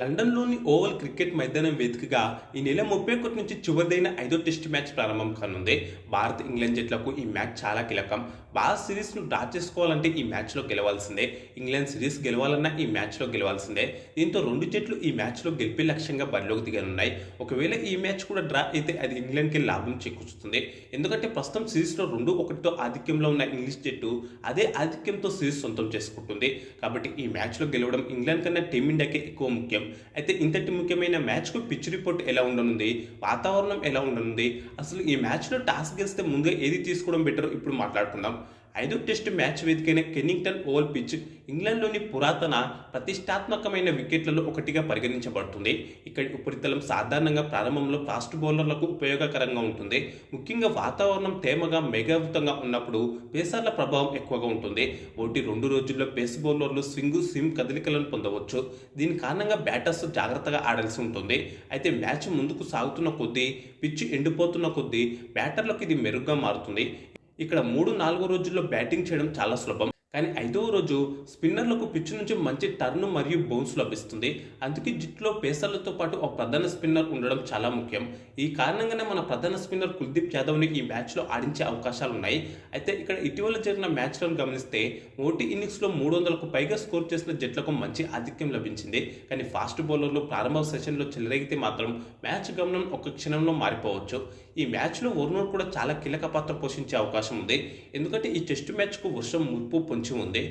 లండన్లోని oval cricket మైదానం వేదికగా ఈ నెల ముప్పై ఒకటి నుంచి చివరిదైన ఐదో టెస్ట్ మ్యాచ్ ప్రారంభం కానుంది. భారత్ ఇంగ్లాండ్ జట్లకు ఈ మ్యాచ్ చాలా కీలకం. భారత్ సిరీస్ను డ్రా చేసుకోవాలంటే ఈ మ్యాచ్లో గెలవాల్సిందే. ఇంగ్లాండ్ సిరీస్ గెలవాలన్నా ఈ మ్యాచ్లో గెలవాల్సిందే. దీంతో రెండు జట్లు ఈ మ్యాచ్లో గెలిపే లక్ష్యంగా బరిలోకి దిగనున్నాయి. ఒకవేళ ఈ మ్యాచ్ కూడా డ్రా అయితే అది ఇంగ్లాండ్కి లాభం చేకూరుస్తుంది. ఎందుకంటే ప్రస్తుతం సిరీస్లో రెండు ఒకటితో ఆధిక్యంలో ఉన్న ఇంగ్లీష్ జట్టు అదే ఆధిక్యంతో సిరీస్ సొంతం చేసుకుంటుంది. కాబట్టి ఈ మ్యాచ్లో గెలవడం ఇంగ్లాండ్ కన్నా టీమిండియాకే ఎక్కువ ముఖ్యం. అయితే ఇంతటి ముఖ్యమైన మ్యాచ్కు పిచ్ రిపోర్ట్ ఎలా ఉండనుంది? వాతావరణం ఎలా ఉండనుంది? అసలు ఈ మ్యాచ్లో టాస్క్ గెలిస్తే ముందుగా ఏది తీసుకోవడం బెటర్ ఇప్పుడు మాట్లాడుకుందాం. ఐదో టెస్ట్ మ్యాచ్ వేదికైన కెన్నింగ్టన్ ఓవల్ పిచ్ ఇంగ్లాండ్లోని పురాతన ప్రతిష్టాత్మకమైన వికెట్లలో ఒకటిగా పరిగణించబడుతుంది. ఇక్కడి ఉపరితలం సాధారణంగా ప్రారంభంలో ఫాస్ట్ బౌలర్లకు ఉపయోగకరంగా ఉంటుంది. ముఖ్యంగా వాతావరణం తేమగా మేఘావృతంగా ఉన్నప్పుడు పేసర్ల ప్రభావం ఎక్కువగా ఉంటుంది. ఒకటి రెండు రోజుల్లో పేస్ బౌలర్లు స్వింగ్ స్విమ్ కదలికలను పొందవచ్చు. దీని కారణంగా బ్యాటర్స్ జాగ్రత్తగా ఆడాల్సి ఉంటుంది. అయితే మ్యాచ్ ముందుకు సాగుతున్న కొద్దీ పిచ్ ఎండిపోతున్న కొద్దీ బ్యాటర్లకు ఇది మెరుగ్గా మారుతుంది. ఇక్కడ మూడు నాలుగో రోజుల్లో బ్యాటింగ్ చేయడం చాలా సులభం. కానీ ఐదవ రోజు స్పిన్నర్లకు పిచ్ నుంచి మంచి టర్న్ మరియు బౌన్స్ లభిస్తుంది. అందుకే జట్టులో పేసర్లతో పాటు ఒక ప్రధాన స్పిన్నర్ ఉండడం చాలా ముఖ్యం. ఈ కారణంగానే మన ప్రధాన స్పిన్నర్ కుల్దీప్ యాదవ్ని ఈ మ్యాచ్లో ఆడించే అవకాశాలు ఉన్నాయి. అయితే ఇక్కడ ఇటీవల జరిగిన మ్యాచ్లను గమనిస్తే మోటి ఇన్నింగ్స్లో మూడు వందలకు పైగా స్కోర్ చేసిన జట్లకు మంచి ఆధిక్యం లభించింది. కానీ ఫాస్ట్ బౌలర్లు ప్రారంభ సెషన్లో చెలరేగితే మాత్రం మ్యాచ్ గమనం ఒక క్షణంలో మారిపోవచ్చు. ఈ మ్యాచ్లో వరుణుడు కూడా చాలా కీలక పాత్ర పోషించే అవకాశం ఉంది. ఎందుకంటే ఈ టెస్ట్ మ్యాచ్కు వర్షం ముప్పు పొంచి ఉంది.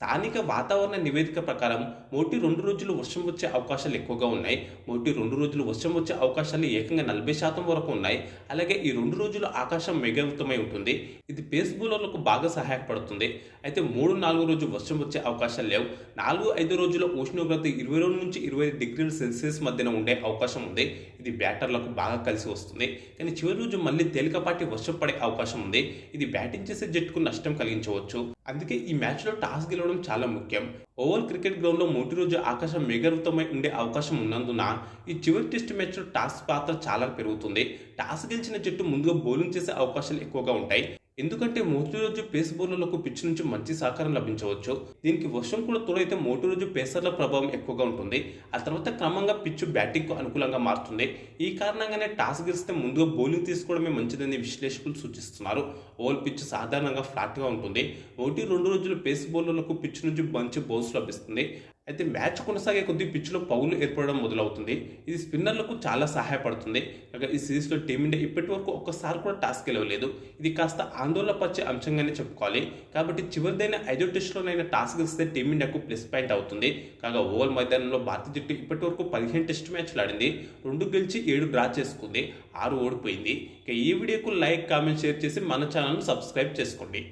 స్థానిక వాతావరణ నివేదిక ప్రకారం మొదటి రెండు రోజులు వర్షం వచ్చే అవకాశాలు ఎక్కువగా ఉన్నాయి. మొదటి రెండు రోజులు వర్షం వచ్చే అవకాశాలు ఏకంగా నలభై శాతం వరకు ఉన్నాయి. అలాగే ఈ రెండు రోజులు ఆకాశం మేఘావృతమై ఉంటుంది. ఇది పేస్ బౌలర్లకు బాగా సహాయపడుతుంది. అయితే మూడు నాలుగు రోజు వర్షం వచ్చే అవకాశాలు లేవు. నాలుగు ఐదు రోజుల ఉష్ణోగ్రత ఇరవై రెండు నుంచి ఇరవై ఐదు డిగ్రీల సెల్సియస్ మధ్యన ఉండే అవకాశం ఉంది. ఇది బ్యాటర్లకు బాగా కలిసి వస్తుంది. కానీ చివరి రోజు మళ్ళీ తేలికపాటి వర్షం పడే అవకాశం ఉంది. ఇది బ్యాటింగ్ చేసే జట్టుకు నష్టం కలిగించవచ్చు. అందుకే ఈ మ్యాచ్లో టాస్ గెలవడం చాలా ముఖ్యం. ఓవర్ క్రికెట్ గ్రౌండ్లో మొదటి రోజు ఆకాశం మేఘరుతమై ఉండే అవకాశం ఉన్నందున ఈ చివరి టెస్ట్ మ్యాచ్లో టాస్ పాత్ర చాలా పెరుగుతుంది. టాస్ గెలిచిన జట్టు ముందుగా బౌలింగ్ చేసే అవకాశాలు ఎక్కువగా ఉంటాయి. ఎందుకంటే మొదటి రోజు పేస్ బౌలర్లకు పిచ్ నుంచి మంచి సహకారం లభించవచ్చు. దీనికి వర్షం కూడా తోడైతే మొదటి రోజు పేసర్ల ప్రభావం ఎక్కువగా ఉంటుంది. ఆ తర్వాత క్రమంగా పిచ్ బ్యాటింగ్కు అనుకూలంగా మారుతుంది. ఈ కారణంగానే టాస్ గెలిస్తే ముందుగా బౌలింగ్ తీసుకోవడమే మంచిదని విశ్లేషకులు సూచిస్తున్నారు. ఓవర్ పిచ్ సాధారణంగా ఫ్లాట్గా ఉంటుంది. ఒకటి రెండు రోజులు పేస్ బౌలర్లకు పిచ్ నుంచి మంచి బౌన్స్ లభిస్తుంది. అయితే మ్యాచ్ కొనసాగే కొద్దీ పిచ్లో పౌలు ఏర్పడడం మొదలవుతుంది. ఇది స్పిన్నర్లకు చాలా సహాయపడుతుంది. కాగా ఈ సిరీస్లో టీమిండియా ఇప్పటి వరకు ఒక్కసారి కూడా టాస్క్ గెలవలేదు. ఇది కాస్త ఆందోళన పరిచే అంశంగానే చెప్పుకోవాలి. కాబట్టి చివరిదైన ఐదో టెస్టులోనైనా టాస్క్ గెలిస్తే టీమిండియాకు ప్లస్ పాయింట్ అవుతుంది. కాగా ఓవల్ మైదానంలో భారత జట్టు ఇప్పటి వరకు పదిహేను టెస్ట్ మ్యాచ్లు ఆడింది. రెండు గెలిచి ఏడు డ్రా చేసుకుంది. ఆరు ఓడిపోయింది. ఇక ఈ వీడియోకు లైక్ కామెంట్ షేర్ చేసి మన ఛానల్ను సబ్స్క్రైబ్ చేసుకోండి.